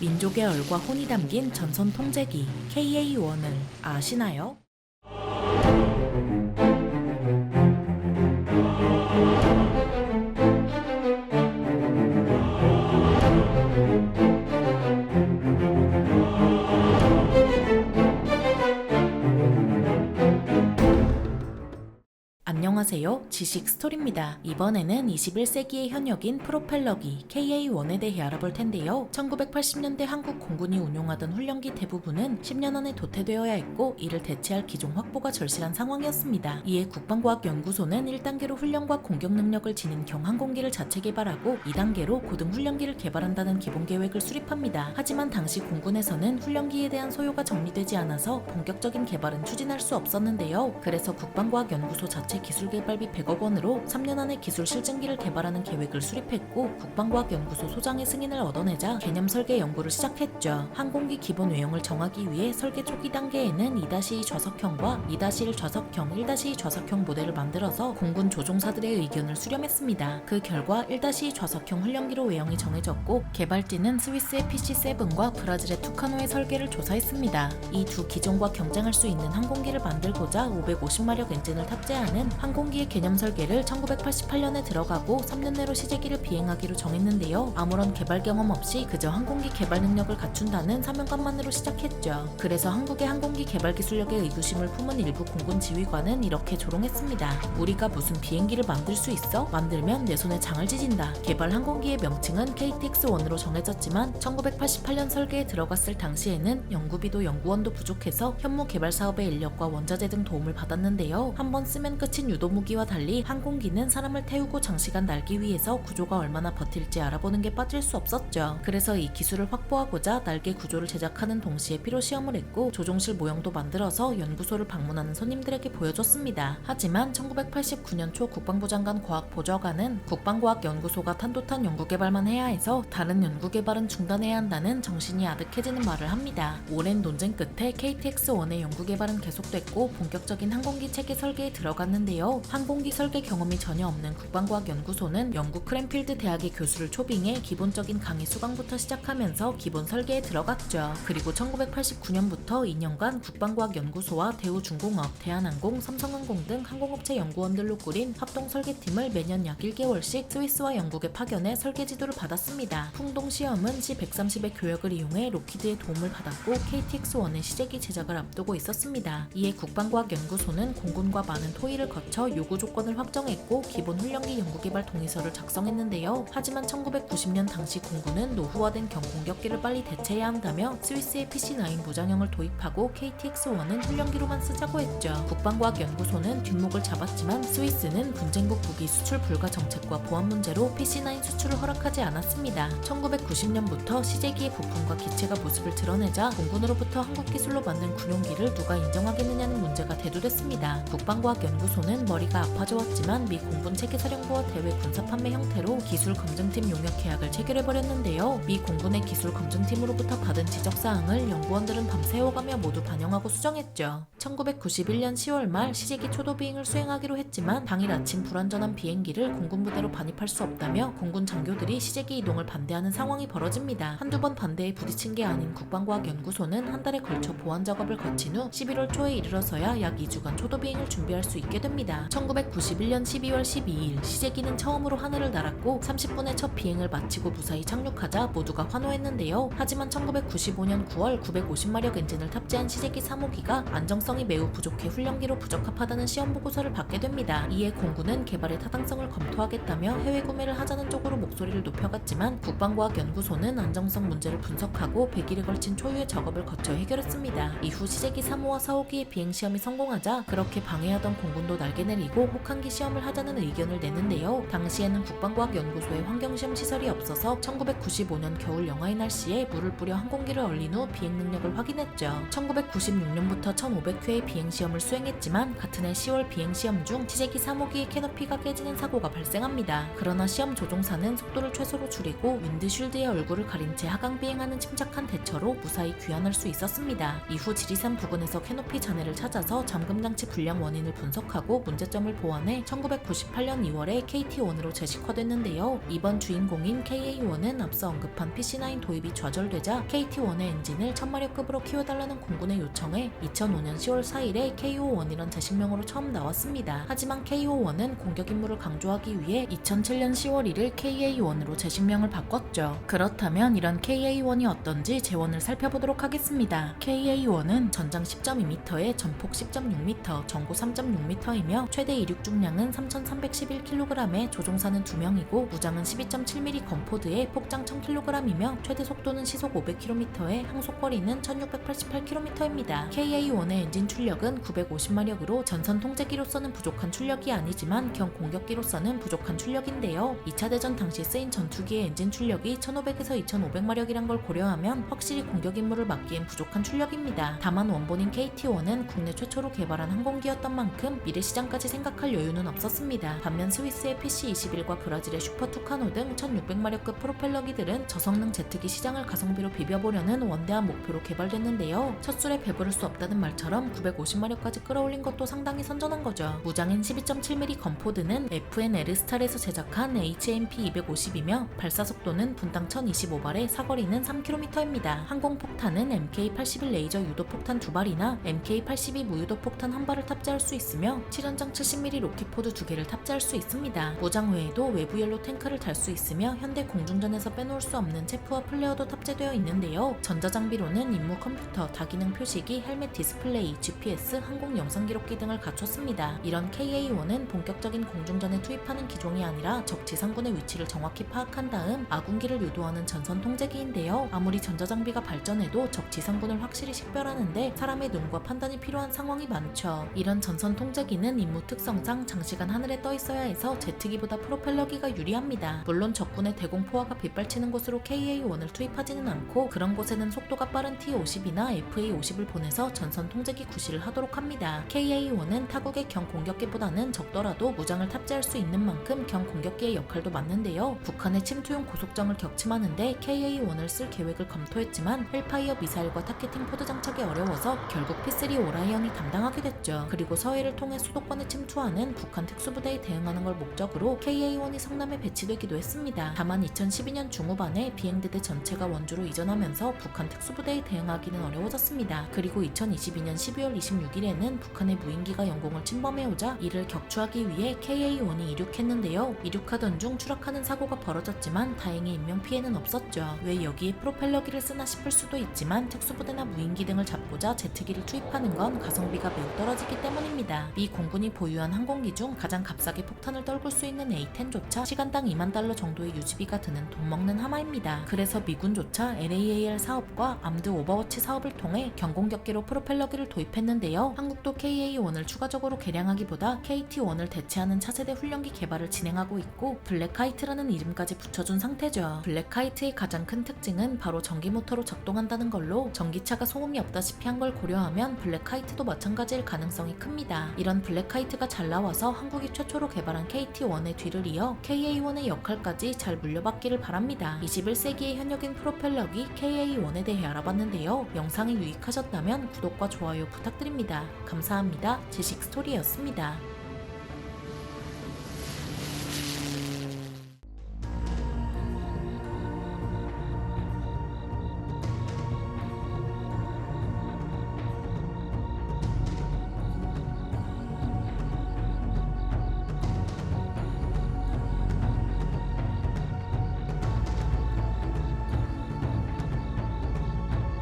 민족의 얼과 혼이 담긴 전선 통제기 KA1을 아시나요? 안녕하세요. 지식 스토리입니다. 이번에는 21세기의 현역인 프로펠러기 KA-1에 대해 알아볼 텐데요. 1980년대 한국 공군이 운용하던 훈련기 대부분은 10년 안에 도태되어야 했고 이를 대체할 기종 확보가 절실한 상황이었습니다. 이에 국방과학연구소는 1단계로 훈련과 공격 능력을 지닌 경항공기를 자체 개발하고 2단계로 고등 훈련기를 개발한다는 기본 계획을 수립합니다. 하지만 당시 공군에서는 훈련기에 대한 소요가 정리되지 않아서 본격적인 개발은 추진할 수 없었는데요. 그래서 국방과학연구소 자체 기술 개발비 100억 원으로 3년 안에 기술 실증기를 개발하는 계획을 수립했고 국방과학연구소 소장의 승인을 얻어내자 개념 설계 연구를 시작했죠. 항공기 기본 외형을 정하기 위해 설계 초기 단계에는 2-2 좌석형과 2-1 좌석형, 1-2 좌석형 모델을 만들어서 공군 조종사들의 의견을 수렴했습니다. 그 결과 1-2 좌석형 훈련기로 외형이 정해졌고 개발진은 스위스의 PC7과 브라질의 투카노의 설계를 조사했습니다. 이 두 기종과 경쟁할 수 있는 항공기를 만들고자 550마력 엔진을 탑재하는 항공 기의 개념 설계를 1988년에 들어가고 3년 내로 시제기를 비행하기로 정했는데요. 아무런 개발 경험 없이 그저 항공기 개발 능력을 갖춘다는 사명감만으로 시작했죠. 그래서 한국의 항공기 개발 기술력에 의구심을 품은 일부 공군 지휘관은 이렇게 조롱했습니다. 우리가 무슨 비행기를 만들 수 있어? 만들면 내 손에 장을 지진다. 개발 항공기의 명칭은 KTX-1으로 정해졌지만 1988년 설계에 들어갔을 당시에는 연구비도 연구원도 부족해서 현무 개발 사업의 인력과 원자재 등 도움을 받았는데요. 한 번 쓰면 끝인 유도 무기와 달리 항공기는 사람을 태우고 장시간 날기 위해서 구조가 얼마나 버틸지 알아보는 게 빠질 수 없었죠. 그래서 이 기술을 확보하고자 날개 구조를 제작하는 동시에 피로 시험을 했고 조종실 모형도 만들어서 연구소를 방문하는 손님들에게 보여줬습니다. 하지만 1989년 초 국방부 장관 과학보좌관은 국방과학연구소가 탄도탄 연구개발만 해야 해서 다른 연구개발은 중단해야 한다는 정신이 아득해지는 말을 합니다. 오랜 논쟁 끝에 KTX-1의 연구개발은 계속됐고 본격적인 항공기 체계 설계에 들어갔는데요. 항공기 설계 경험이 전혀 없는 국방과학연구소는 영국 크랜필드 대학의 교수를 초빙해 기본적인 강의 수강부터 시작하면서 기본 설계에 들어갔죠. 그리고 1989년부터 2년간 국방과학연구소와 대우중공업, 대한항공, 삼성항공 등 항공업체 연구원들로 꾸린 합동 설계팀을 매년 약 1개월씩 스위스와 영국에 파견해 설계 지도를 받았습니다. 풍동 시험은 C130의 교역을 이용해 로키드의 도움을 받았고 KTX-1의 시제기 제작을 앞두고 있었습니다. 이에 국방과학연구소는 공군과 많은 토의를 거쳐 요구 조건을 확정했고 기본 훈련기 연구개발 동의서를 작성했는데요. 하지만 1990년 당시 공군은 노후화된 경공격기를 빨리 대체해야 한다며 스위스의 PC9 무장형을 도입하고 KTX-1은 훈련기로만 쓰자고 했죠. 국방과학연구소는 뒷목을 잡았지만 스위스는 분쟁국 무기 수출 불가 정책과 보안 문제로 PC9 수출을 허락하지 않았습니다. 1990년부터 시제기의 부품과 기체가 모습을 드러내자 공군으로부터 한국 기술로 만든 군용기를 누가 인정하겠느냐는 문제가 대두됐습니다. 국방과학연구소는 머리 가 아파져왔지만 미 공군 체계사령부와 대외 군사 판매 형태로 기술 검증팀 용역 계약을 체결해버렸는데요. 미 공군의 기술 검증팀으로부터 받은 지적사항을 연구원들은 밤새워가며 모두 반영하고 수정했죠. 1991년 10월 말 시제기 초도 비행을 수행하기로 했지만 당일 아침 불안전한 비행기를 공군 부대로 반입할 수 없다며 공군 장교들이 시제기 이동을 반대하는 상황이 벌어집니다. 한두 번 반대에 부딪힌 게 아닌 국방과학연구소는 한 달에 걸쳐 보안 작업을 거친 후 11월 초에 이르러서야 약 2주간 초도 비행을 준비할 수 있게 됩니다. 1991년 12월 12일 시제기는 처음으로 하늘을 날았고 30분의 첫 비행을 마치고 무사히 착륙하자 모두가 환호했는데요. 하지만 1995년 9월 950마력 엔진을 탑재한 시제기 3호기가 안정성이 매우 부족해 훈련기로 부적합하다는 시험 보고서를 받게 됩니다. 이에 공군은 개발의 타당성을 검토하겠다며 해외 구매를 하자는 쪽으로 목소리를 높여갔지만 국방과학연구소는 안정성 문제를 분석하고 100일에 걸친 초유의 작업을 거쳐 해결했습니다. 이후 시제기 3호와 4호기의 비행 시험이 성공하자 그렇게 방해하던 공군도 날개 내 리고 혹한기 시험을 하자는 의견을 내는데요. 당시에는 국방과학연구소에 환경시험 시설이 없어서 1995년 겨울 영하의 날씨에 물을 뿌려 항공기를 얼린 후 비행 능력을 확인했죠. 1996년부터 1500회의 비행 시험을 수행했지만 같은 해 10월 비행 시험 중 시제기 3호기의 캐노피가 깨지는 사고가 발생합니다. 그러나 시험 조종사는 속도를 최소로 줄이고 윈드쉴드의 얼굴을 가린 채 하강 비행하는 침착한 대처로 무사히 귀환할 수 있었습니다. 이후 지리산 부근에서 캐노피 잔해를 찾아서 잠금 장치 불량 원인을 분석하고 문제 문제점을 보완해 1998년 2월에 KT-1으로 재식화됐는데요. 이번 주인공인 KA-1은 앞서 언급한 PC-9 도입이 좌절되자 KT-1의 엔진을 1000마력급으로 키워달라는 공군의 요청에 2005년 10월 4일에 KO-1이란 제식명으로 처음 나왔습니다. 하지만 KO-1은 공격 임무를 강조하기 위해 2007년 10월 1일 KA-1으로 제식명을 바꿨죠. 그렇다면 이런 KA-1이 어떤지 재원을 살펴보도록 하겠습니다. KA-1은 전장 10.2m에 전폭 10.6m, 전고 3.6m이며 최대 이륙 중량은 3,311kg에 조종사는 2명이고 무장은 12.7mm 건포드에 폭장 1000kg이며 최대 속도는 시속 500km에 항속거리는 1688km입니다. KA-1의 엔진 출력은 950마력으로 전선 통제기로서는 부족한 출력이 아니지만 경 공격기로서는 부족한 출력인데요. 2차 대전 당시 쓰인 전투기의 엔진 출력이 1500에서 2500마력이란 걸 고려하면 확실히 공격 임무를 맡기엔 부족한 출력입니다. 다만 원본인 KT-1은 국내 최초로 개발한 항공기였던 만큼 미래 시장까지 생각할 여유는 없었습니다. 반면 스위스의 PC-21과 브라질의 슈퍼 투카노 등 1600마력급 프로펠러기들은 저성능 제트기 시장을 가성비로 비벼보려는 원대한 목표로 개발됐는데요. 첫 술에 배부를 수 없다는 말처럼 950마력까지 끌어올린 것도 상당히 선전한 거죠. 무장인 12.7mm 건포드는 FNL 스탈에서 제작한 HMP250이며 발사 속도는 분당 1025발에 사거리는 3km입니다. 항공폭탄은 MK81 레이저 유도 폭탄 두 발이나 MK82 무유도 폭탄 한 발을 탑재할 수 있으며 7연장 70mm 로켓포드 두 개를 탑재할 수 있습니다. 무장 외에도 외부 옐로 탱크를 달 수 있으며 현대 공중전에서 빼놓을 수 없는 체프와 플레어도 탑재되어 있는데요. 전자장비로는 임무 컴퓨터, 다기능 표시기, 헬멧 디스플레이, GPS, 항공 영상 기록기 등을 갖췄습니다. 이런 KA-1은 본격적인 공중전에 투입하는 기종이 아니라 적 지상군의 위치를 정확히 파악한 다음 아군기를 유도하는 전선 통제기인데요. 아무리 전자장비가 발전해도 적 지상군을 확실히 식별하는데 사람의 눈과 판단이 필요한 상황이 많죠. 이런 전선 통제기는 임무 특성상 장시간 하늘에 떠 있어야 해서 제트기보다 프로펠러기가 유리합니다. 물론 적군의 대공포화가 빗발치는 곳으로 KA-1을 투입하지는 않고 그런 곳에는 속도가 빠른 T-50이나 FA-50을 보내서 전선 통제기 구실을 하도록 합니다. KA-1은 타국의 경 공격기보다는 적더라도 무장을 탑재할 수 있는 만큼 경 공격기의 역할도 맞는데요. 북한의 침투용 고속정을 격침하는데 KA-1을 쓸 계획을 검토했지만 헬파이어 미사일과 타겟팅 포드 장착이 어려워서 결국 P-3 오라이언이 담당하게 됐죠. 그리고 서해를 통해 수도권에 침투하는 북한 특수부대에 대응하는 걸 목적으로 KA-1이 성남에 배치되기도 했습니다. 다만 2012년 중후반에 비행대대 전체가 원주로 이전하면서 북한 특수부대에 대응하기는 어려워졌습니다. 그리고 2022년 12월 26일에는 북한의 무인기가 영공을 침범해오자 이를 격추하기 위해 KA-1이 이륙했는데요. 이륙하던 중 추락하는 사고가 벌어졌지만 다행히 인명피해는 없었죠. 왜 여기에 프로펠러기를 쓰나 싶을 수도 있지만 특수부대나 무인기 등을 잡고자 제트기를 투입하는 건 가성비가 매우 떨어지기 때문입니다. 미 공군이 보유한 항공기 중 가장 값싸게 폭탄을 떨굴 수 있는 A-10조차 시간당 2만 달러 정도의 유지비가 드는 돈 먹는 하마입니다. 그래서 미군조차 LAAR 사업과 암드 오버워치 사업을 통해 경공격기로 프로펠러기를 도입했는데요. 한국도 KA-1을 추가적으로 개량하기보다 KT-1을 대체하는 차세대 훈련기 개발을 진행하고 있고 블랙카이트라는 이름까지 붙여준 상태죠. 블랙카이트의 가장 큰 특징은 바로 전기 모터로 작동한다는 걸로 전기차가 소음이 없다시피 한 걸 고려하면 블랙카이트도 마찬가지일 가능성이 큽니다. 이런 블랙카이트 가 잘 나와서 한국이 최초로 개발한 KT-1의 뒤를 이어 KA-1의 역할까지 잘 물려받기를 바랍니다. 21세기의 현역인 프로펠러기 KA-1에 대해 알아봤는데요. 영상이 유익하셨다면 구독과 좋아요 부탁드립니다. 감사합니다. 지식 스토리였습니다.